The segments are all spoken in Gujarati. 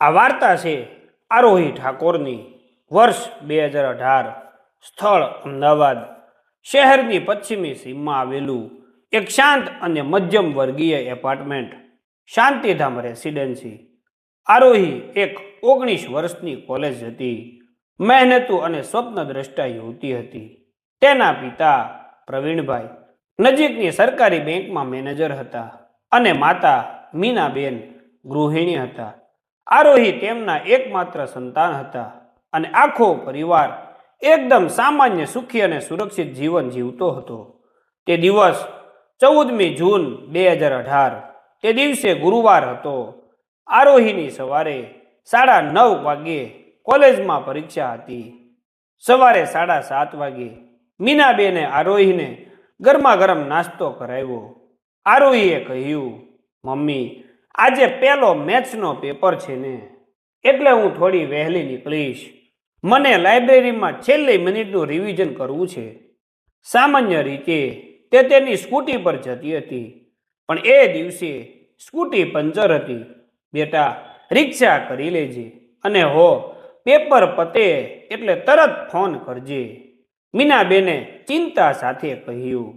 આ વાર્તા છે આરોહી ઠાકોરની વર્ષ બે હજાર અઢાર. સ્થળ અમદાવાદ. શહેરની પશ્ચિમી સીમમાં આવેલું એક શાંત અને મધ્યમ વર્ગીય એપાર્ટમેન્ટ. શાંતિધામ રેસિડેન્સી. આરોહી એક ઓગણીસ વર્ષની કોલેજ હતી. મહેનતુ અને સ્વપ્નદ્રષ્ટા યુવતી હતી. તેના પિતા પ્રવીણભાઈ. નજીકની સરકારી બેંકમાં મેનેજર હતા અને માતા મીનાબેન ગૃહિણી હતા. આરોહી તેમના એકમાત્ર સંતાન હતા અને આખો પરિવાર એકદમ સામાન્ય સુખી અને સુરક્ષિત જીવન જીવતો હતો. તે દિવસ ચૌદમી જૂન બે હજાર અઢાર, તે દિવસે ગુરુવાર હતો. આરોહીની સવારે સાડા નવ વાગ્યે કોલેજમાં પરીક્ષા હતી. સવારે સાડા સાત વાગ્યે મીનાબેને આરોહીને ગરમા ગરમ નાસ્તો કરાવ્યો. આરોહીએ કહ્યું, મમ્મી આજે પહેલો મેથ્સનો પેપર છે ને, એટલે હું થોડી વહેલી નીકળીશ. મને લાઇબ્રેરીમાં છેલ્લી મિનિટનું રિવિઝન કરવું છે. સામાન્ય રીતે તે તેની સ્કૂટી પર જતી હતી, પણ એ દિવસે સ્કૂટી પંચર હતી. બેટા, રિક્ષા કરી લેજે અને હો પેપર પતે એટલે તરત ફોન કરજે, મીનાબેને ચિંતા સાથે કહ્યું.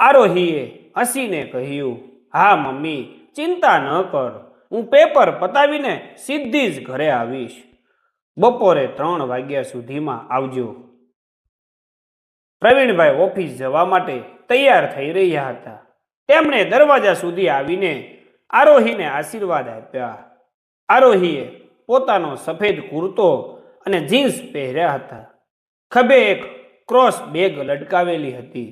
આરોહીએ હસીને કહ્યું, હા, મમ્મી ચિંતા ન કર. હું પેપર પતાવીને સીધી જ ઘરે આવીશ. બપોરે ત્રણ વાગ્યા સુધીમાં આવજો. પ્રવીણભાઈ ઓફિસ જવા માટે તૈયાર થઈ રહ્યા હતા. તેમણે દરવાજા સુધી આવીને આરોહીને આશીર્વાદ આપ્યા. આરોહીએ પોતાનો સફેદ કુર્તો અને જીન્સ પહેર્યા હતા. ખભે એક ક્રોસ બેગ લટકાવેલી હતી,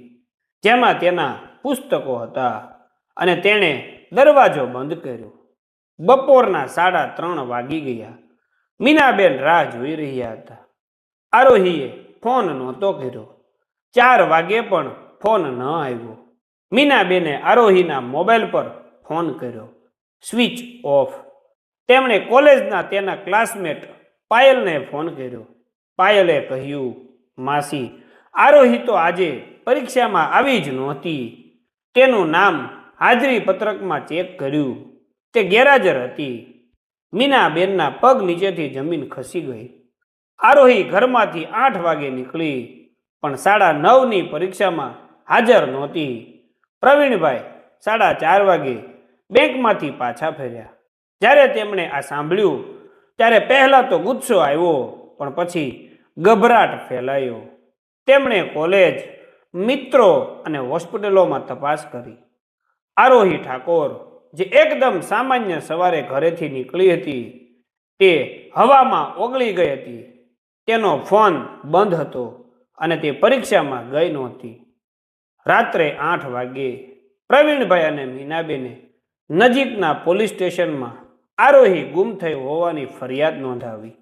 જેમાં તેના પુસ્તકો હતા અને તેણે દરવાજો બંધ કર્યો. બપોરના સાડા ત્રણ વાગી ગયા. મીનાબેન રાહ જોઈ રહ્યા હતા. આરોહીએ ફોન નહોતો કર્યો. ચાર વાગે પણ ફોન ન આવ્યો. મીનાબેને આરોહીના મોબાઈલ પર ફોન કર્યો. Switch off. તેમણે કોલેજના તેના ક્લાસમેટ પાયલને ફોન કર્યો. પાયલે કહ્યું, માસી, આરોહી તો આજે પરીક્ષામાં આવી જ નહોતી. તેનું નામ હાજરી પત્રકમાં ચેક કર્યું. તે ગેરહાજર હતી. મીનાબેનના પગ નીચેથી જમીન ખસી ગઈ. આરોહી ઘરમાંથી આઠ વાગે નીકળી, પણ સાડા નવની પરીક્ષામાં હાજર નહોતી. પ્રવીણભાઈ સાડા ચાર વાગે બેંકમાંથી પાછા ફેર્યા. જ્યારે તેમણે આ સાંભળ્યું, ત્યારે પહેલાં તો ગુસ્સો આવ્યો, પણ પછી ગભરાટ ફેલાયો. તેમણે કોલેજ, મિત્રો અને હોસ્પિટલોમાં તપાસ કરી. આરોહી ઠાકોર, જે એકદમ સામાન્ય સવારે ઘરેથી નીકળી હતી, તે હવામાં ઓગળી ગઈ હતી. તેનો ફોન બંધ હતો અને તે પરીક્ષામાં ગઈ નહોતી. રાત્રે આઠ વાગ્યે પ્રવીણભાઈ અને મીનાબેને નજીકના પોલીસ સ્ટેશનમાં આરોહી ગુમ થઈ હોવાની ફરિયાદ નોંધાવી.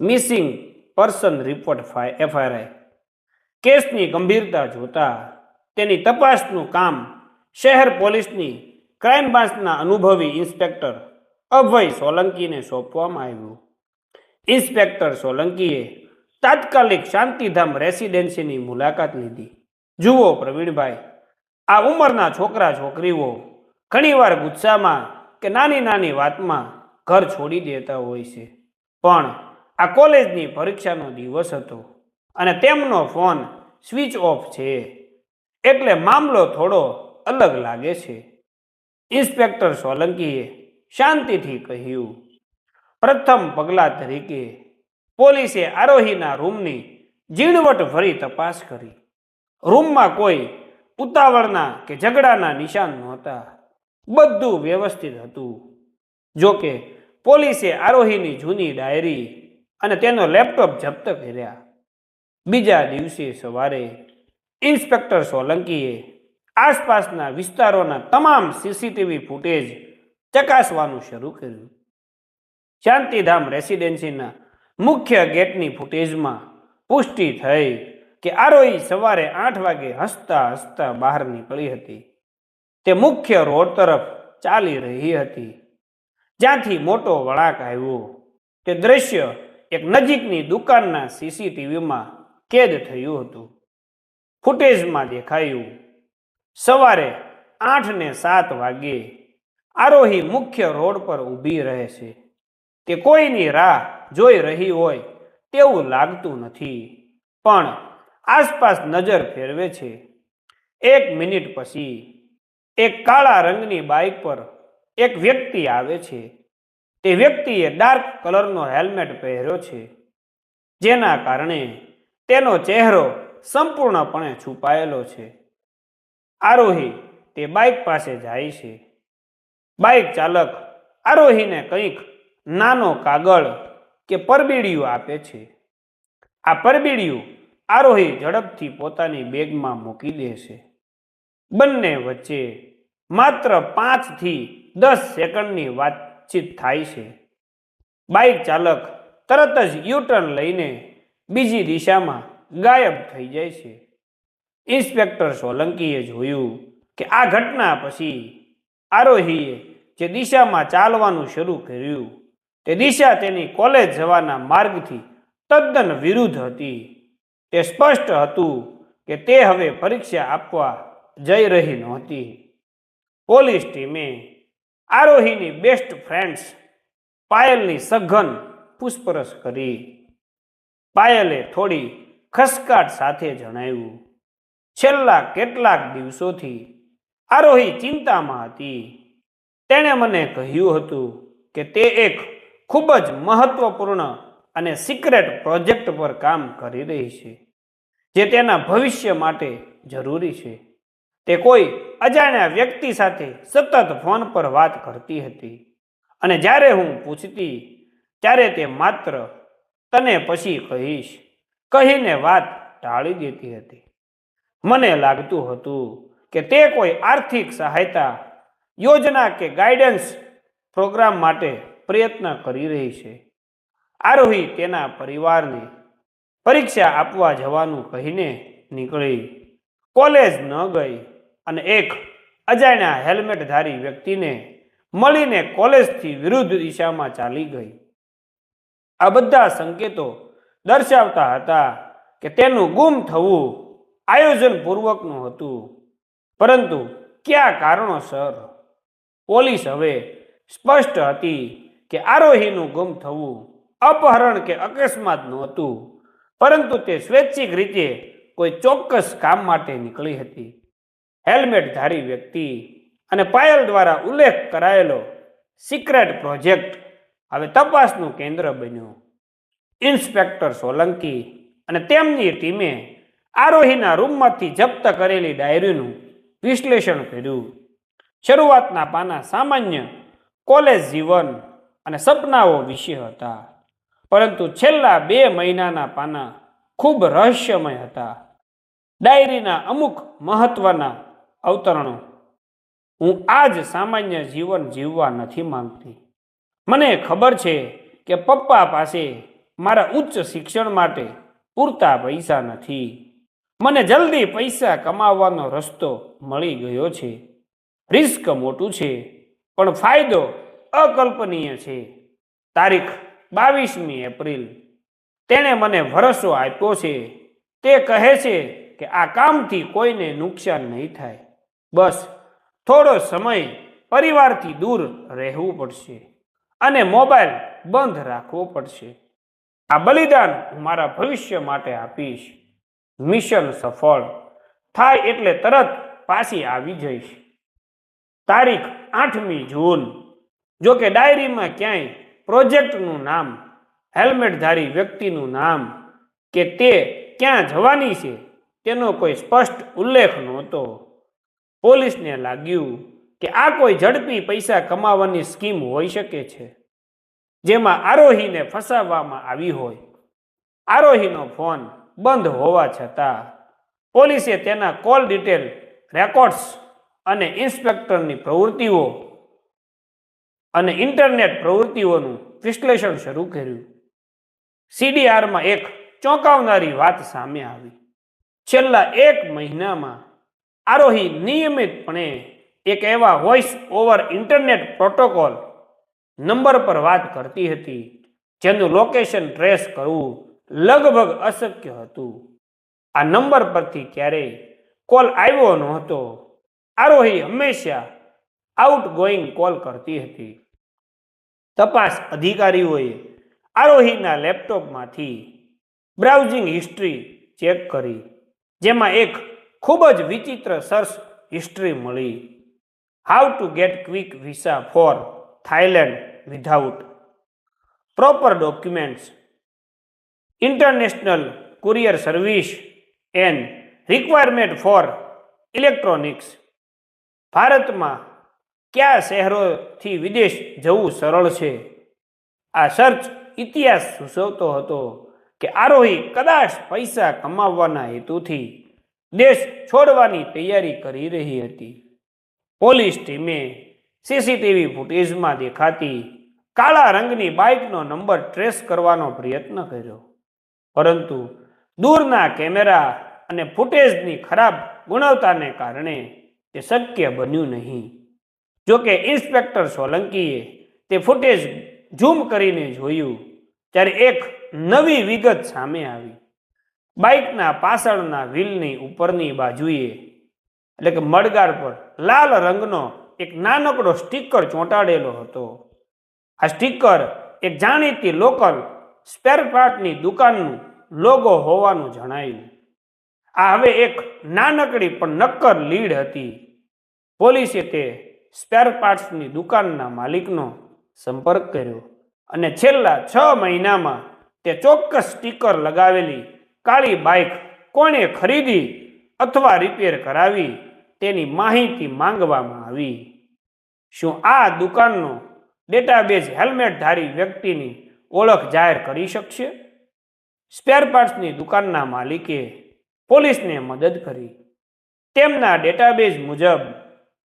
મિસિંગ પર્સન રિપોર્ટ એફઆરઆઈ કેસની ગંભીરતા જોતા તેની તપાસનું કામ શહેર પોલીસની ક્રાઇમ બ્રાન્ચના અનુભવી ઇન્સ્પેક્ટર અભય સોલંકીને સોંપવામાં આવ્યું. ઇન્સ્પેક્ટર સોલંકીએ તાત્કાલિક શાંતિધામ રેસિડેન્સીની મુલાકાત લીધી. જુઓ પ્રવીણભાઈ, આ ઉંમરના છોકરા છોકરીઓ ઘણીવાર ગુસ્સામાં કે નાની નાની વાતમાં ઘર છોડી દેતા હોય છે. પણ આ કોલેજની પરીક્ષાનો દિવસ હતો અને તેમનો ફોન સ્વિચ ઓફ છે. એટલે મામલો થોડો અલગ લાગે છે. ઇન્સ્પેક્ટર સોલંકીએ શાંતિથી કહ્યું, પ્રથમ પગલાં તરીકે પોલીસે આરોહીના રૂમની ઝીણવટ ભરી તપાસ કરી. રૂમમાં કોઈ ઉતાવળના કે ઝઘડાના નિશાન નહોતા. બધું વ્યવસ્થિત હતું. જોકે પોલીસે આરોહીની જૂની ડાયરી અને તેનો લેપટોપ જપ્ત કર્યા. બીજા દિવસે સવારે ઇન્સ્પેક્ટર સોલંકીએ આસપાસના વિસ્તારોના તમામ સીસીટીવી ફૂટેજ ચકાસવાનું શરૂ કર્યું. શાંતિધામ રેસિડેન્સીના મુખ્ય ગેટની ફૂટેજમાં પુષ્ટિ થઈ કે આરોહી સવારે આઠ વાગે હસતા હસતા બહાર નીકળી હતી. તે મુખ્ય રોડ તરફ ચાલી રહી હતી. જ્યાંથી મોટો વળાંક આવ્યો. તે દ્રશ્ય એક નજીકની દુકાનના સીસીટીવીમાં કેદ થયું હતું. ફૂટેજમાં દેખાયું સવારે આઠ ને સાત વાગ્યે આરોહી મુખ્ય રોડ પર ઊભી રહે છે. તે કોઈની રાહ જોઈ રહી હોય તેવું લાગતું નથી. પણ આસપાસ નજર ફેરવે છે. એક મિનિટ પછી એક કાળા રંગની બાઇક પર એક વ્યક્તિ આવે છે. તે વ્યક્તિએ ડાર્ક કલરનો હેલ્મેટ પહેર્યો છે. જેના કારણે તેનો ચહેરો સંપૂર્ણપણે છુપાયેલો છે. આરોહી તે બાઇક પાસે જાય છે. બાઇક ચાલક આરોહીને કંઈક નાનો કાગળ કે પરબીડિયું આપે છે. આ પરબીડિયું આરોહી ઝડપથી પોતાની બેગમાં મૂકી દે છે. બંને વચ્ચે માત્ર પાંચથી દસ સેકન્ડની વાતચીત થાય છે. બાઇક ચાલક તરત જ યુટર્ન લઈને બીજી દિશામાં ગાયબ થઈ જાય છે. ઇન્સ્પેક્ટર સોલંકીએ જોયું કે આ ઘટના પછી આરોહીએ જે દિશામાં ચાલવાનું શરૂ કર્યું, તે દિશા તેની કોલેજ જવાના માર્ગથી તદ્દન વિરુદ્ધ હતી. તે સ્પષ્ટ હતું કે તે હવે પરીક્ષા આપવા જઈ રહી નહોતી. પોલીસ ટીમે આરોહીની બેસ્ટ ફ્રેન્ડ્સ પાયલની સઘન પૂછપરછ કરી. પાયલે થોડી ખસકાટ સાથે જણાવ્યું છેલ્લા કેટલાક દિવસોથી આરોહી ચિંતામાં હતી. તેણે મને કહ્યું હતું કે તે એક ખૂબ જ મહત્વપૂર્ણ અને સિક્રેટ પ્રોજેક્ટ પર કામ કરી રહી છે, જે તેના ભવિષ્ય માટે જરૂરી છે. તે કોઈ અજાણ્યા વ્યક્તિ સાથે સતત ફોન પર વાત કરતી હતી અને જ્યારે હું પૂછતી ત્યારે તે માત્ર તને પછી કહીશ, કહીને વાત ટાળી દેતી હતી. મને લાગતું હતું કે તે કોઈ આર્થિક સહાયતા, યોજના કે ગાઈડન્સ પ્રોગ્રામ માટે પ્રયત્ન કરી રહી છે. આરોહી તેના પરિવારને પરીક્ષા આપવા જવાનું કહીને નીકળી. કોલેજ ન ગઈ અને એક અજાણ્યા હેલ્મેટધારી વ્યક્તિને મળીને કોલેજથી વિરુદ્ધ દિશામાં ચાલી ગઈ. આ બધા સંકેતો દર્શાવતા હતા કે તેનું ગુમ થવું આયોજનપૂર્વકનું હતું. પરંતુ કયા કારણોસર પોલીસ હવે સ્પષ્ટ હતી કે આરોહીનું ગુમ થવું અપહરણ કે અકસ્માત નહોતું, પરંતુ તે સ્વૈચ્છિક રીતે કોઈ ચોક્કસ કામ માટે નીકળી હતી. હેલ્મેટધારી વ્યક્તિ અને પાયલ દ્વારા ઉલ્લેખ કરાયેલો સિક્રેટ પ્રોજેક્ટ હવે તપાસનું કેન્દ્ર બન્યું. ઇન્સ્પેક્ટર સોલંકી અને તેમની ટીમે આરોહીના રૂમમાંથી જપ્ત કરેલી ડાયરીનું વિશ્લેષણ કર્યું. શરૂઆતના પાના સામાન્ય કોલેજ જીવન અને સપનાઓ વિશે હતા. પરંતુ છેલ્લા બે મહિનાના પાના ખૂબ રહસ્યમય હતા. ડાયરીના અમુક મહત્વના અવતરણો. હું આજ સામાન્ય જીવન જીવવા નથી માંગતી. મને ખબર છે કે પપ્પા પાસે મારા ઉચ્ચ શિક્ષણ માટે પૂરતા પૈસા નથી. મને જલ્દી પૈસા કમાવવાનો રસ્તો મળી ગયો છે. રિસ્ક મોટું છે, પણ ફાયદો અકલ્પનીય છે. તારીખ બાવીસમી એપ્રિલ. તેણે મને ભરોસો આપ્યો છે. તે કહે છે કે આ કામથી કોઈને નુકસાન નહીં થાય. બસ, થોડો સમય પરિવારથી દૂર રહેવું પડશે અને મોબાઈલ બંધ રાખવો પડશે. આ બલિદાન હું મારા ભવિષ્ય માટે આપીશ. મિશન સફળ થાય એટલે તરત પાછી આવી જઈશ. તારીખ આઠમી જૂન. જો કે ડાયરીમાં ક્યાંય પ્રોજેક્ટનું નામ, હેલ્મેટધારી વ્યક્તિનું નામ કે તે ક્યાં જવાની છે તેનો કોઈ સ્પષ્ટ ઉલ્લેખ નહોતો. પોલીસને લાગ્યું કે આ કોઈ ઝડપી પૈસા કમાવાની સ્કીમ હોઈ શકે છે, જેમાં આરોહીને ફસાવવામાં આવી હોય. આરોહીનો ફોન બંધ હોવા છતાં પોલીસે તેના કોલ ડિટેલ, રેકોર્ડ્સ અને ઇન્સ્પેક્ટરની પ્રવૃત્તિઓ અને ઇન્ટરનેટ પ્રવૃત્તિઓનું વિશ્લેષણ શરૂ કર્યું. સીડીઆરમાં એક ચોંકાવનારી વાત સામે આવી. છેલ્લા એક મહિનામાં આરોહી નિયમિતપણે એક એવા voice over internet protocol number પર વાત કરતી હતી, જેનું લોકેશન ટ્રેસ કરવું લગભગ અશક્ય હતું. આ નંબર પરથી ક્યારેય કોલ આવ્યો નહોતો આરોહી હંમેશા આઉટ ગોઈંગ કોલ કરતી હતી. તપાસ અધિકારીઓએ આરોહીના લેપટોપમાંથી બ્રાઉઝિંગ હિસ્ટ્રી ચેક કરી, જેમાં એક ખૂબ જ વિચિત્ર સર્ચ હિસ્ટ્રી મળી. How to get quick visa for Thailand without proper documents international courier service and requirement for electronics ભારતમાં કયા શહેરોથી વિદેશ જવું સરળ છે? આ સર્ચ ઇતિહાસ સૂચવતો હતો કે આરોહી કદાચ પૈસા કમાવવાના હેતુથી દેશ છોડવાની તૈયારી કરી રહી હતી. પોલીસ ટીમે સીસીટીવી ફૂટેજમાં દેખાતી કાળા રંગની બાઇકનો નંબર ટ્રેસ કરવાનો પ્રયત્ન કર્યો. પરંતુ દૂરના કેમેરા અને ફૂટેજની ખરાબ ગુણવત્તાને કારણે તે શક્ય બન્યું નહીં. જોકે ઇન્સ્પેક્ટર સોલંકીએ તે ફૂટેજ ઝૂમ કરીને જોયું, ત્યારે એક નવી વિગત સામે આવી. બાઇકના પાછળના વ્હીલની ઉપરની બાજુએ, એટલે કે મડગાર પર, લાલ રંગનો એક નાનકડો સ્ટીકર ચોંટાડેલો હતો. આ સ્ટીકર એક જાણીતી લોકલ સ્પેર પાર્ટની દુકાનનું લોગો હોવાનું જણાયું આ હવે એક નાનકડી પણ નક્કર લીડ હતી. પોલીસે તે સ્પેર પાર્ટ્સની દુકાનના માલિકનો સંપર્ક કર્યો અને છેલ્લા છ મહિનામાં તે ચોક્કસ સ્ટીકર લગાવેલી કાળી બાઇક કોણે ખરીદી અથવા રિપેર કરાવી તેની માહિતી માંગવામાં આવી. શું આ દુકાનનો ડેટાબેઝ હેલ્મેટધારી વ્યક્તિની ઓળખ જાહેર કરી શકશે? સ્પેર પાર્ટ્સની દુકાનના માલિકે પોલીસને મદદ કરી. તેમના ડેટાબેઝ મુજબ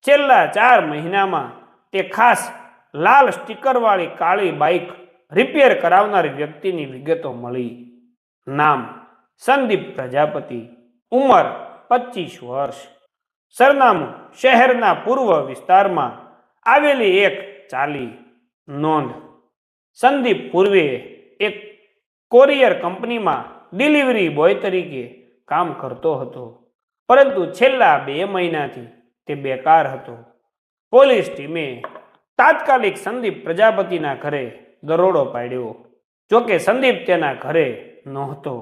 છેલ્લા ચાર મહિનામાં તે ખાસ લાલ સ્ટીકરવાળી કાળી બાઇક રિપેર કરાવનાર વ્યક્તિની વિગતો મળી. નામ સંદીપ પ્રજાપતિ, ઉંમર પચીસ વર્ષ. સરનામું શહેરના પૂર્વ વિસ્તારમાં આવેલી એક ચાલી. નોંધ, સંદીપ પૂર્વે એક કોરિયર કંપનીમાં ડિલિવરી બોય તરીકે કામ કરતો હતો. પરંતુ છેલ્લા બે મહિનાથી તે બેકાર હતો. પોલીસ ટીમે તાત્કાલિક સંદીપ પ્રજાપતિના ઘરે દરોડો પાડ્યો. જોકે સંદીપ તેના ઘરે નહોતો.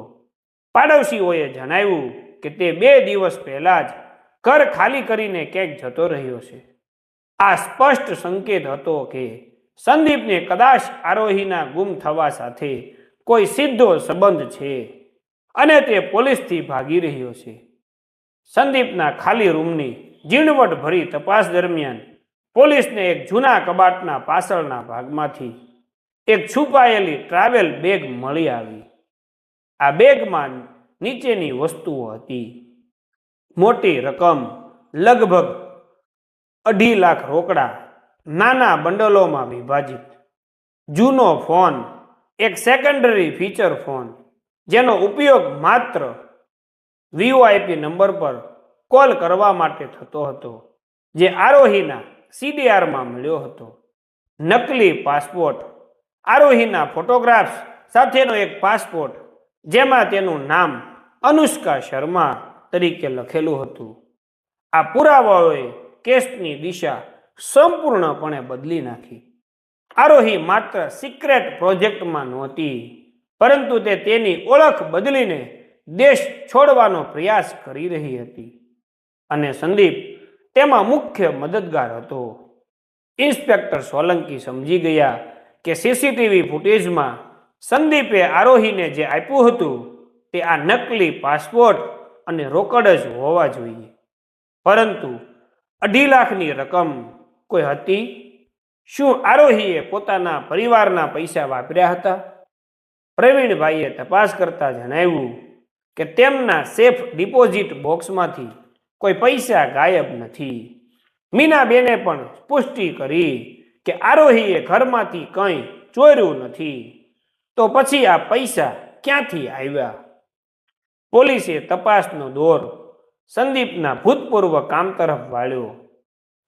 પાડોશીઓએ જણાવ્યું કે તે બે દિવસ પહેલા જ ઘર ખાલી કરીને ક્યાંક જતો રહ્યો છે. આ સ્પષ્ટ સંકેત હતો કે સંદીપને કદાચ આરોહીના ગુમ થવા સાથે કોઈ સીધો સંબંધ છે અને તે પોલીસથી ભાગી રહ્યો છે. સંદીપના ખાલી રૂમની ઝીણવટ ભરી તપાસ દરમિયાન પોલીસને એક જૂના કબાટના પાછળના ભાગમાંથી એક છુપાયેલી ટ્રાવેલ બેગ મળી આવી. આ બેગમાં નીચેની વસ્તુઓ હતી. મોટી રકમ, લગભગ અઢી લાખ રોકડા, નાના બંડલોમાં વિભાજિત, જૂનો ફોન એક સેકન્ડરી ફીચર ફોન જેનો ઉપયોગ માત્ર વીઓઆઈપી નંબર પર કોલ કરવા માટે થતો હતો, જે આરોહીના સીડીઆરમાં મળ્યો હતો. નકલી પાસપોર્ટ, આરોહીના ફોટોગ્રાફ્સ સાથેનો એક પાસપોર્ટ, જેમાં તેનું નામ અનુષ્કા શર્મા તરીકે લખેલું હતું. આ પુરાવાઓએ કેસની દિશા સંપૂર્ણપણે બદલી નાખી. આરોહી માત્ર સિક્રેટ પ્રોજેક્ટમાં નહોતી, પરંતુ તે તેની ઓળખ બદલીને દેશ છોડવાનો પ્રયાસ કરી રહી હતી. અને સંદીપ તેમાં મુખ્ય મદદગાર હતો. ઇન્સ્પેક્ટર સોલંકી સમજી ગયા કે સીસીટીવી ફૂટેજમાં સંદીપે આરોહીને જે આપ્યું હતું તે આ નકલી પાસપોર્ટ અને રોકડ જ હોવા જોઈએ. પરંતુ અઢી લાખની રકમ કોઈ હતી? શું આરોહીએ પોતાના પરિવારના પૈસા વાપર્યા હતા? પ્રવીણભાઈએ તપાસ કરતા જણાવ્યું કે તેમના સેફ ડિપોઝિટ બોક્સમાંથી કોઈ પૈસા ગાયબ નથી. મીનાબેને પણ પુષ્ટિ કરી કે આરોહીએ ઘરમાંથી કંઈ ચોર્યું નથી. તો પછી આ પૈસા ક્યાંથી આવ્યા? પોલીસે તપાસનો દોર સંદીપના ભૂતપૂર્વ કામ તરફ વાળ્યો.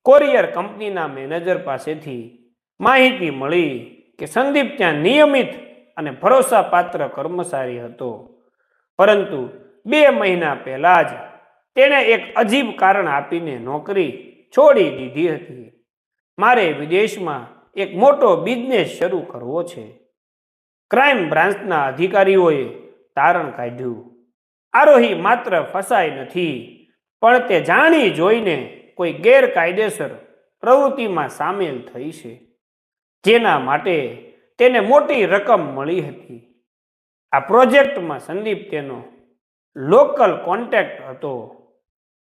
કોરિયર કંપનીના મેનેજર પાસેથી માહિતી મળી કે સંદીપ ત્યાં નિયમિત અને ભરોસાપાત્ર કર્મચારી હતો. પરંતુ બે મહિના પહેલા જ તેણે એક અજીબ કારણ આપીને નોકરી છોડી દીધી હતી. મારે વિદેશમાં એક મોટો બિઝનેસ શરૂ કરવો છે. ક્રાઇમ બ્રાન્ચના અધિકારીઓએ તારણ કાઢ્યું. આરોહી માત્ર ફસાય નથી, પણ તે જાણી જોઈને કોઈ ગેરકાયદેસર પ્રવૃત્તિમાં સામેલ થઈ છે, જેના માટે તેને મોટી રકમ મળી હતી. આ પ્રોજેક્ટમાં સંદીપ તેનો લોકલ કોન્ટેક્ટ હતો,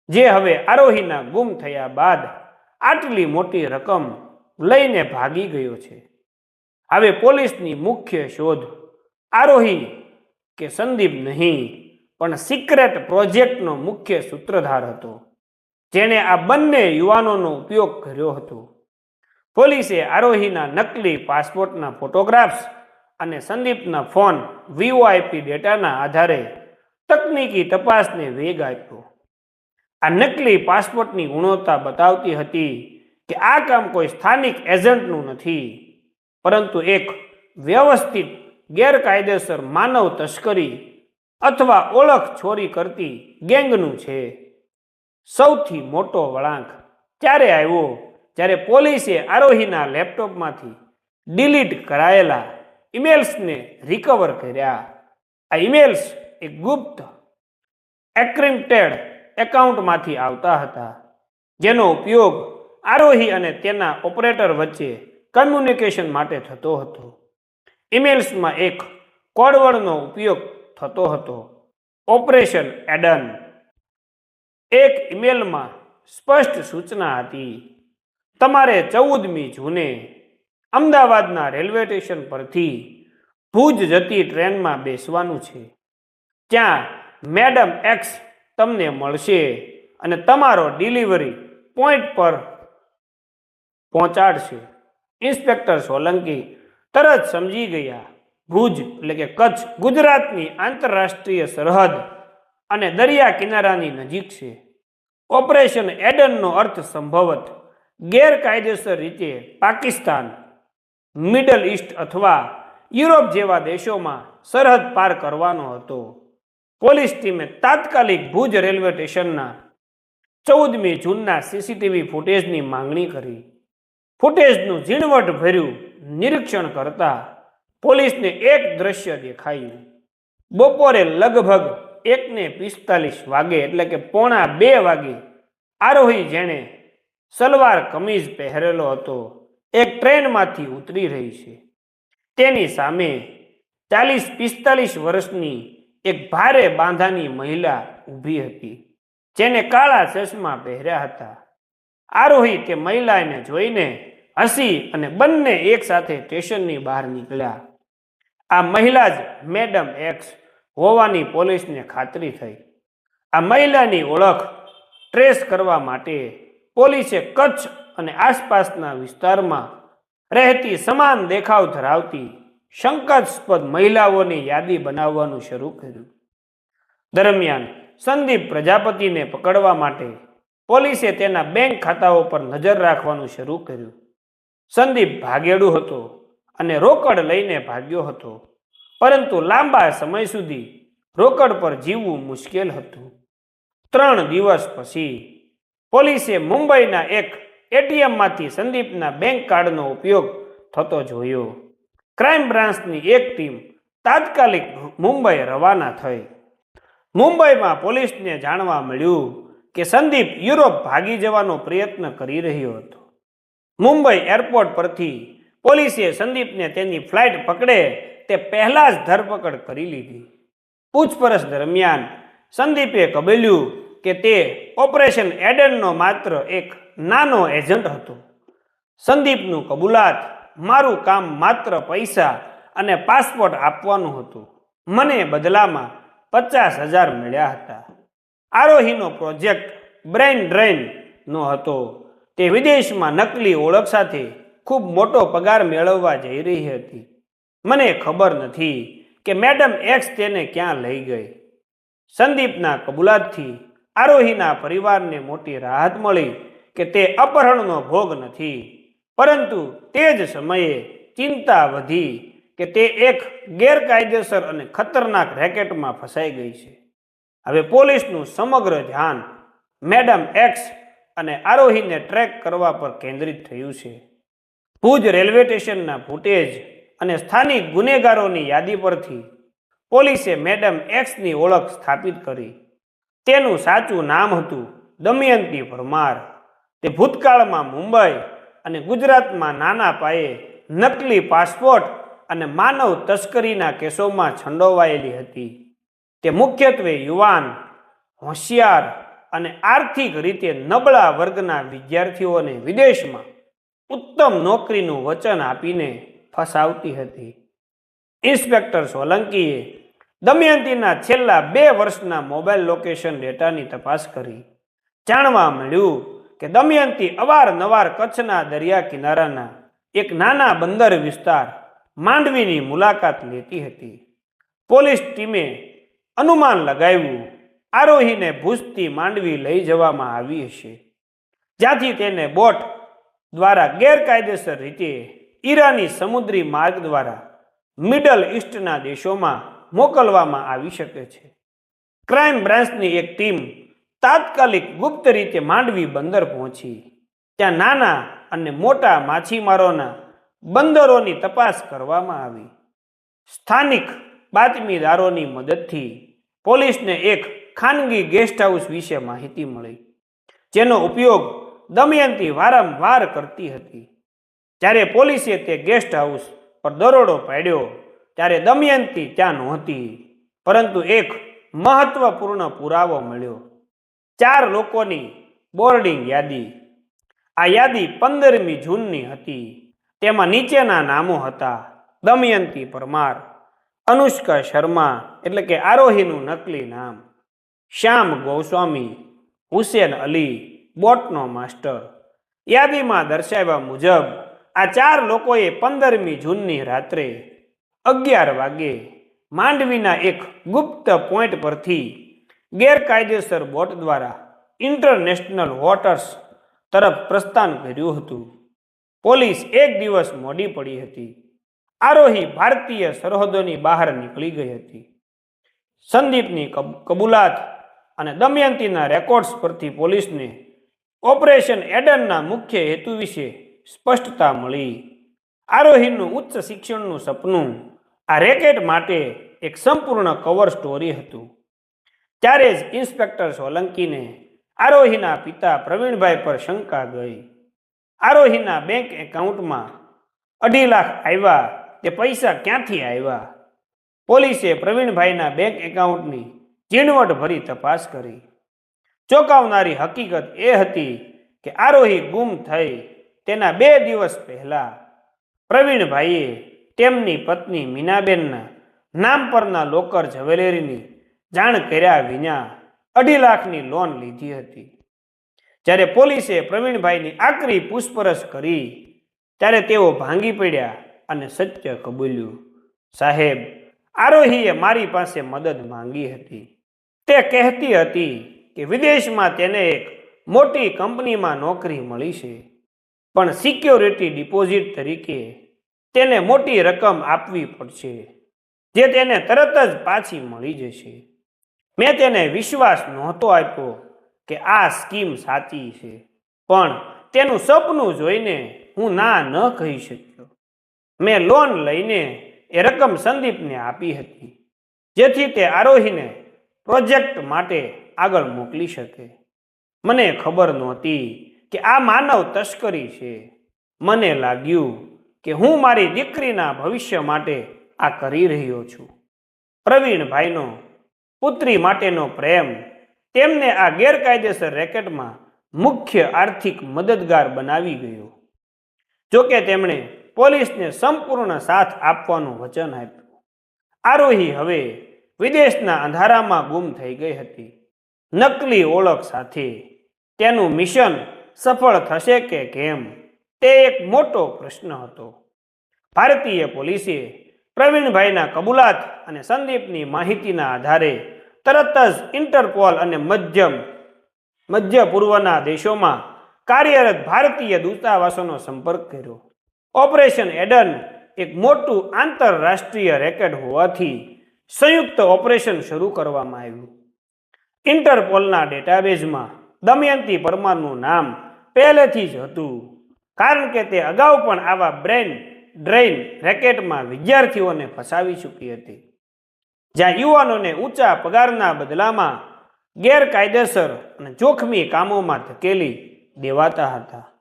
જે હવે આરોહીના ગુમ થયા બાદ આટલી મોટી રકમ લઈને ભાગી ગયો છે. હવે પોલીસની મુખ્ય શોધ આરોહી કે સંદીપ નહીં, પણ સિક્રેટ પ્રોજેક્ટનો મુખ્ય સૂત્રધાર હતો. જેણે આ બંને યુવાનોનો ઉપયોગ કર્યો હતો. પોલીસે આરોહીના નકલી પાસપોર્ટના ફોટોગ્રાફ્સ અને સંદીપના ફોન વીઓઆઈપી ડેટાના આધારે તકનીકી તપાસને વેગ આપ્યો. આ નકલી પાસપોર્ટની ગુણવત્તા બતાવતી હતી કે આ કામ કોઈ સ્થાનિક એજન્ટનું નથી, પરંતુ એક વ્યવસ્થિત, ગેરકાયદેસર માનવ તસ્કરી અથવા ઓળખ ચોરી કરતી ગેંગનું છે. સૌથી મોટો વળાંક ત્યારે આવ્યો? જ્યારે પોલીસે આરોહીના લેપટોપમાંથી ડિલીટ કરાયેલા ઇમેલ્સને રિકવર કર્યા. આ ઇમેલ્સ એક ગુપ્ત, એક્રિપ્ટેડ એકાઉન્ટમાંથી આવતા હતા. જેનો ઉપયોગ આરોહી અને તેના ઓપરેટર વચ્ચે કમ્યુનિકેશન માટે થતો હતો. ઇમેલ્સમાં એક કોડવર્ડનો ઉપયોગ થતો હતો. ઓપરેશન એડન એક ઇમેલમાં સ્પષ્ટ સૂચના હતી. તમારે ચૌદમી જૂને અમદાવાદના રેલવે સ્ટેશન પરથી ભુજ જતી ટ્રેનમાં બેસવાનું છે. ત્યાં મેડમ એક્સ તમને મળશે અને તમારો ડિલિવરી પોઈન્ટ પર પહોંચાડશે. ઇન્સ્પેક્ટર સોલંકી તરત સમજી ગયા. ભુજ એટલે કે કચ્છ ગુજરાતની આંતરરાષ્ટ્રીય સરહદ અને દરિયા કિનારાની નજીક છે. ઓપરેશન એડનનો અર્થ સંભવત ગેરકાયદેસર રીતે પાકિસ્તાન, મિડલ ઈસ્ટ અથવા યુરોપ જેવા દેશોમાં સરહદ પાર કરવાનો હતો. પોલીસ ટીમે તાત્કાલિક ભુજ રેલવે સ્ટેશનના ચૌદમી જૂનના સીસીટીવી ફૂટેજની માંગણી કરી. ફૂટેજનું ઝીણવટ ભર્યું નિરીક્ષણ કરતા પોલીસને એક દ્રશ્ય દેખાયું. બપોરે લગભગ એકને પિસ્તાલીસ વાગે એટલે કે પોણા બે વાગે આરોહી જેણે સલવાર કમીઝ પહેરેલો હતો. એક ટ્રેનમાંથી ઉતરી રહી છે. તેની સામે ચાલીસ પિસ્તાલીસ વર્ષની એક ભારે બાંધાની મહિલા ઊભી હતી, જેને કાળા ચશ્મા પહેર્યા હતા. આરોહી તે મહિલાને જોઈને હસી અને બંને એકસાથે સ્ટેશનની બહાર નીકળ્યા. આ મહિલા જ મેડમ એક્સ હોવાની પોલીસને ખાતરી થઈ. આ મહિલાની ઓળખ ટ્રેસ કરવા માટે પોલીસે કચ્છ અને આસપાસના વિસ્તારમાં રહેતી સમાન દેખાવ ધરાવતી શંકાસ્પદ મહિલાઓની યાદી બનાવવાનું શરૂ કર્યું. દરમિયાન સંદીપ પ્રજાપતિને પકડવા માટે પોલીસે તેના બેંક ખાતાઓ પર નજર રાખવાનું શરૂ કર્યું. સંદીપ ભાગેડુ હતો અને રોકડ લઈને ભાગ્યો હતો. પરંતુ લાંબા સમય સુધી રોકડ પર જીવવું મુશ્કેલ હતું. ત્રણ દિવસ પછી પોલીસે મુંબઈના એક એટીએમમાંથી સંદીપના બેંક કાર્ડનો ઉપયોગ થતો જોયો. ક્રાઇમ બ્રાન્ચની એક ટીમ તાત્કાલિક મુંબઈ રવાના થઈ. મુંબઈમાં પોલીસને જાણવા મળ્યું કે સંદીપ યુરોપ ભાગી જવાનો પ્રયત્ન કરી રહ્યો હતો. મુંબઈ એરપોર્ટ પરથી પોલીસે સંદીપને તેની ફ્લાઇટ પકડે તે પહેલાં જ ધરપકડ કરી લીધી. પૂછપરછ દરમિયાન સંદીપે કબેલ્યું કે તે ઓપરેશન એડનનો માત્ર એક નાનો એજન્ટ હતો. સંદીપનું કબૂલાત, મારું કામ માત્ર પૈસા અને પાસપોર્ટ આપવાનું હતું. મને બદલામાં પચાસ હજાર મળ્યા હતા. આરોહીનો પ્રોજેક્ટ બ્રેઇન ડ્રેઇનનો હતો. તે વિદેશમાં નકલી ઓળખ સાથે ખૂબ મોટો પગાર મેળવવા જઈ રહી હતી. મને ખબર નથી કે મેડમ એક્સ તેને ક્યાં લઈ ગઈ. સંદીપના કબૂલાતથી આરોહીના પરિવારને મોટી રાહત મળી કે તે અપહરણનો ભોગ નથી. પરંતુ તે જ સમયે ચિંતા વધી કે તે એક ગેરકાયદેસર અને ખતરનાક રેકેટમાં ફસાઈ ગઈ છે. હવે પોલીસનું સમગ્ર ધ્યાન મેડમ એક્સ અને આરોહીને ટ્રેક કરવા પર કેન્દ્રિત થયું છે. ભુજ રેલવે સ્ટેશનના ફૂટેજ અને સ્થાનિક ગુનેગારોની યાદી પરથી પોલીસે મેડમ એક્સની ઓળખ સ્થાપિત કરી. તેનું સાચું નામ હતું દમયંતી પરમાર. તે ભૂતકાળમાં મુંબઈ અને ગુજરાતમાં નાના પાયે નકલી પાસપોર્ટ અને માનવ તસ્કરીના કેસોમાં છંડોવાયેલી હતી. તે મુખ્યત્વે યુવાન, હોશિયાર અને આર્થિક રીતે નબળા વર્ગના વિદ્યાર્થીઓને વિદેશમાં ઉત્તમ નોકરીનું વચન આપીને ફસાવતી હતી. ઇન્સ્પેક્ટર સોલંકીએ દમયંતીના છેલ્લા બે વર્ષના મોબાઈલ લોકેશન ડેટાની તપાસ કરી. જાણવા મળ્યું કે દમયંતી અવારનવાર કચ્છના દરિયા કિનારાના એક નાના બંદર વિસ્તાર માંડવીની મુલાકાત લેતી હતી. પોલીસ ટીમે અનુમાન લગાવ્યું, આરોહીને ભૂજથી માંડવી લઈ જવામાં આવી હશે, જ્યાંથી તેને બોટ દ્વારા ગેરકાયદેસર રીતે ઈરાની સમુદ્રી માર્ગ દ્વારા મિડલ ઈસ્ટના દેશોમાં મોકલવામાં આવી શકે છે. ક્રાઇમ બ્રાન્ચની એક ટીમ તાત્કાલિક ગુપ્ત રીતે માંડવી બંદર પહોંચી. ત્યાં નાના અને મોટા માછીમારોના બંદરોની તપાસ કરવામાં આવી. સ્થાનિક બાતમીદારોની મદદથી પોલીસને એક ખાનગી ગેસ્ટ હાઉસ વિશે માહિતી મળી, જેનો ઉપયોગ દમયંતી વારંવાર કરતી હતી. જ્યારે પોલીસે તે ગેસ્ટ હાઉસ પર દરોડો પાડ્યો. ત્યારે દમયંતી ત્યાં નહોતી, પરંતુ એક મહત્વપૂર્ણ પુરાવો મળ્યો. ચાર લોકોની બોર્ડિંગ યાદી. આ યાદી પંદરમી જૂનની હતી. તેમાં નીચેના નામો હતા, દમયંતી પરમાર અનુષ્કા શર્મા એટલે કે આરોહીનું નકલી નામ, શ્યામ ગોસ્વામી, હુસેન અલી, બોટનો માસ્ટર. યાદીમાં દર્શાવ્યા મુજબ આ ચાર લોકોએ પંદરમી જૂનની રાત્રે અગિયાર વાગે માંડવીના એક ગુપ્ત પોઈન્ટ પરથી ગેરકાયદેસર બોટ દ્વારા ઇન્ટરનેશનલ વોટર્સ તરફ પ્રસ્થાન કર્યું હતું. પોલીસ એક દિવસ મોડી પડી હતી. આરોહી ભારતીય સરહદોની બહાર નીકળી ગઈ હતી. સંદીપની કબ- કબૂલાત અને દમયંતીના રેકોર્ડ્સ પરથી પોલીસને ઓપરેશન એડનના મુખ્ય હેતુ વિશે સ્પષ્ટતા મળી. આરોહીનું ઉચ્ચ શિક્ષણનું સપનું આ રેકેટ માટે એક સંપૂર્ણ કવર સ્ટોરી હતું. ત્યારે જ ઇન્સ્પેક્ટર સોલંકીને આરોહીના પિતા પ્રવીણભાઈ પર શંકા ગઈ. આરોહીના બેંક એકાઉન્ટમાં અઢી લાખ આવ્યા તે પૈસા ક્યાંથી આવ્યા? પોલીસે પ્રવીણભાઈના બેંક એકાઉન્ટની ઝીણવટ ભરી તપાસ કરી. ચોંકાવનારી હકીકત એ હતી કે આરોહી ગુમ થઈ તેના બે દિવસ પહેલા પ્રવીણભાઈએ તેમની પત્ની મીનાબેનના નામ પરના લોકર જવેલેરીની જાણ કર્યા વિના અઢી લાખની લોન લીધી હતી. જ્યારે પોલીસે પ્રવીણભાઈની આકરી પૂછપરછ કરી, ત્યારે તેઓ ભાંગી પડ્યા અને સત્ય કબૂલ્યું. સાહેબ, આરોહીએ મારી પાસે મદદ માંગી હતી. તે કહેતી હતી કે વિદેશમાં તેને એક મોટી કંપનીમાં નોકરી મળી છે. પણ સિક્યોરિટી ડિપોઝિટ તરીકે તેને મોટી રકમ આપવી પડશે, જે તેને તરત જ પાછી મળી જશે. મેં તેને વિશ્વાસ નહોતો આપ્યો કે આ સ્કીમ સાચી છે, પણ તેનું સપનું જોઈને હું ના ન કહી શક્યો. મેં લોન લઈને એ રકમ સંદીપને આપી હતી, જેથી તે આરોહીને પ્રોજેક્ટ માટે આગળ મોકલી શકે. મને ખબર નહોતી કે આ માનવ તસ્કરી છે. મને લાગ્યું કે હું મારી દીકરીના ભવિષ્ય માટે આ કરી રહ્યો છું. પ્રવીણભાઈનો પુત્રી માટેનો પ્રેમ તેમને આ ગેરકાયદેસર રેકેટમાં મુખ્ય આર્થિક મદદગાર બનાવી ગયો. જોકે તેમણે પોલીસને સંપૂર્ણ સાથ આપવાનું વચન આપ્યું. આરોહી હવે વિદેશના અંધારામાં ગુમ થઈ ગઈ હતી. નકલી ઓળખ સાથે તેનું મિશન સફળ થશે કે કેમ? તે એક મોટો પ્રશ્ન હતો. ભારતીય પોલીસે પ્રવીણભાઈના કબૂલાત અને સંદીપની માહિતીના આધારે તરત જ ઇન્ટરપોલ અને મધ્યમ મધ્ય પૂર્વના દેશોમાં કાર્યરત ભારતીય દૂતાવાસોનો સંપર્ક કર્યો. ઓપરેશન એડન એક મોટું આંતરરાષ્ટ્રીય રેકેટ હોવાથી સંયુક્ત ઓપરેશન શરૂ કરવામાં આવ્યું. ઇન્ટરપોલના ડેટાબેઝમાં દમયંતી પરમારનું નામ પહેલેથી જ હતું. કારણ કે તે અગાઉ પણ આવા બ્રેન ડ્રેઇન રેકેટમાં વિદ્યાર્થીઓને ફસાવી ચૂકી હતી. જ્યાં યુવાનોને ઊંચા પગારના બદલામાં ગેરકાયદેસર અને જોખમી કામોમાં ધકેલી દેવાતા હતા.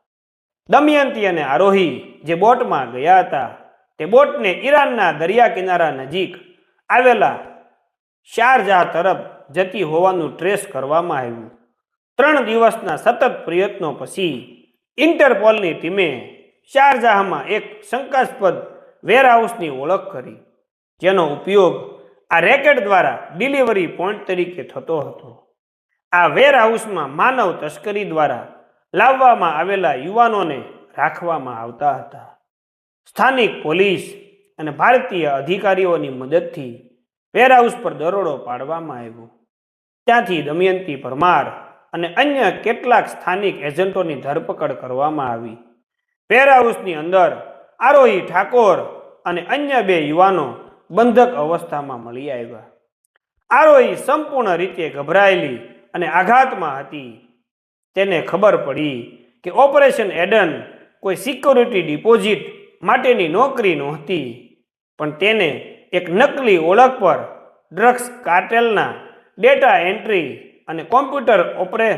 દમયંતી અને આરોહી જે બોટમાં ગયા હતા, તે બોટને ઈરાનના દરિયા કિનારા નજીક આવેલા શારજાહ તરફ જતી હોવાનું ટ્રેસ કરવામાં આવ્યું. ત્રણ દિવસના સતત પ્રયત્નો પછી ઇન્ટરપોલની ટીમે શારજાહમાં એક શંકાસ્પદ વેરહાઉસની ઓળખ કરી, જેનો ઉપયોગ આ રેકેટ દ્વારા ડિલિવરી પોઈન્ટ તરીકે થતો હતો. આ વેરહાઉસમાં માનવ તસ્કરી દ્વારા લાવવામાં આવેલા યુવાનોને રાખવામાં આવતા હતા. સ્થાનિક પોલીસ અને ભારતીય અધિકારીઓની મદદથી વેરહાઉસ પર દરોડો પાડવામાં આવ્યો. ત્યાંથી દમયંતી પરમાર અને અન્ય કેટલાક સ્થાનિક એજન્ટોની ધરપકડ કરવામાં આવી. વેરહાઉસની અંદર આરોહી ઠાકોર અને અન્ય બે યુવાનો બંધક અવસ્થામાં મળી આવ્યા. આરોહી સંપૂર્ણ રીતે ગભરાયેલી અને આઘાતમાં હતી. તેને ખબર પડી કે ઓપરેશન એડન કોઈ સિક્યોરિટી ડિપોઝિટ માટેની નોકરી નહોતી, પણ તેને એક નકલી ઓળખ પર ડ્રગ્સ કાર્ટેલના ડેટા એન્ટ્રી અને કોમ્પ્યુટર ઓપરે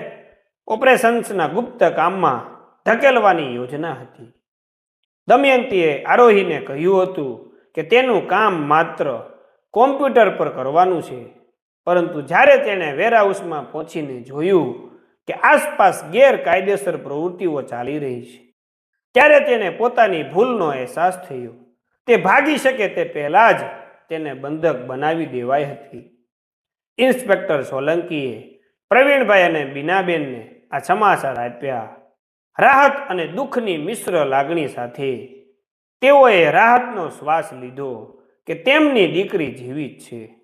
ઓપરેશન્સના ગુપ્ત કામમાં ધકેલવાની યોજના હતી. દમયંતીએ આરોહીને કહ્યું હતું કે તેનું કામ માત્ર કોમ્પ્યુટર પર કરવાનું છે, પરંતુ જ્યારે તેણે વેરહાઉસમાં પહોંચીને જોયું કે આસપાસ ગેરકાયદેસર પ્રવૃત્તિઓ ચાલી રહી છે, ત્યારે તેને પોતાની ભૂલનો અહેસાસ થયો. તે ભાગી શકે તે પહેલાં જ તેને બંધક બનાવી દેવાઈ હતી. ઇન્સ્પેક્ટર સોલંકીએ પ્રવીણભાઈ અને બીનાબેનને આ સમાચાર આપ્યા. રાહત અને દુઃખની મિશ્ર લાગણી સાથે તેઓએ રાહતનો શ્વાસ લીધો કે તેમની દીકરી જીવિત છે.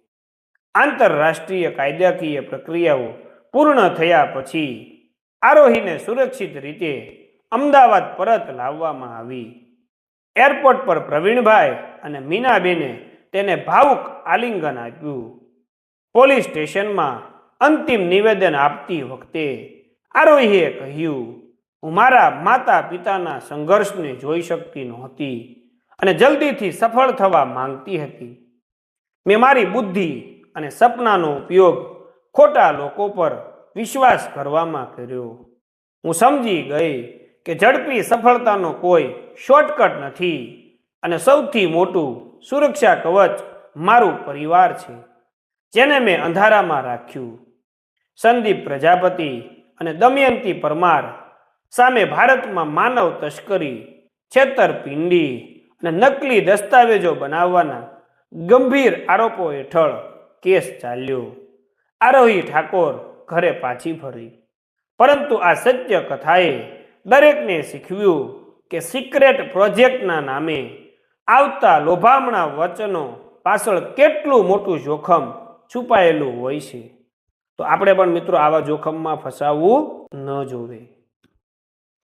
આંતરરાષ્ટ્રીય કાયદાકીય પ્રક્રિયાઓ પૂર્ણ થયા પછી આરોહીને સુરક્ષિત રીતે અમદાવાદ પરત લાવવામાં આવી. એરપોર્ટ પર પ્રવીણભાઈ અને મીનાબેને તેને ભાવુક આલિંગન આપ્યું. પોલીસ સ્ટેશનમાં અંતિમ નિવેદન આપતી વખતે આરોહીએ કહ્યું, હું મારા માતા પિતાના સંઘર્ષને જોઈ શકતી નહોતી અને જલ્દીથી સફળ થવા માંગતી હતી. મેં મારી બુદ્ધિ અને સપનાનો ઉપયોગ ખોટા લોકો પર વિશ્વાસ કરવામાં કર્યો. હું સમજી ગઈ કે ઝડપી સફળતાનો કોઈ શોર્ટકટ નથી અને સૌથી મોટું સુરક્ષા કવચ મારું પરિવાર છે, જેને મેં અંધારામાં રાખ્યું. સંદીપ પ્રજાપતિ અને દમયંતી પરમાર સામે ભારતમાં માનવ તસ્કરી, છેતરપિંડી અને નકલી દસ્તાવેજો બનાવવાના ગંભીર આરોપો હેઠળ કેસ ચાલ્યો. આરોહી ઠાકોર ઘરે પાછી ફરી. પરંતુ આ સત્ય કથાએ દરેકને શીખવ્યું કે સિક્રેટ પ્રોજેક્ટના નામે આવતા લોભામણા વચનો પાછળ કેટલું મોટું જોખમ છુપાયેલું હોય છે. તો આપણે પણ મિત્રો આવા જોખમમાં ફસાવવું ન જોવે.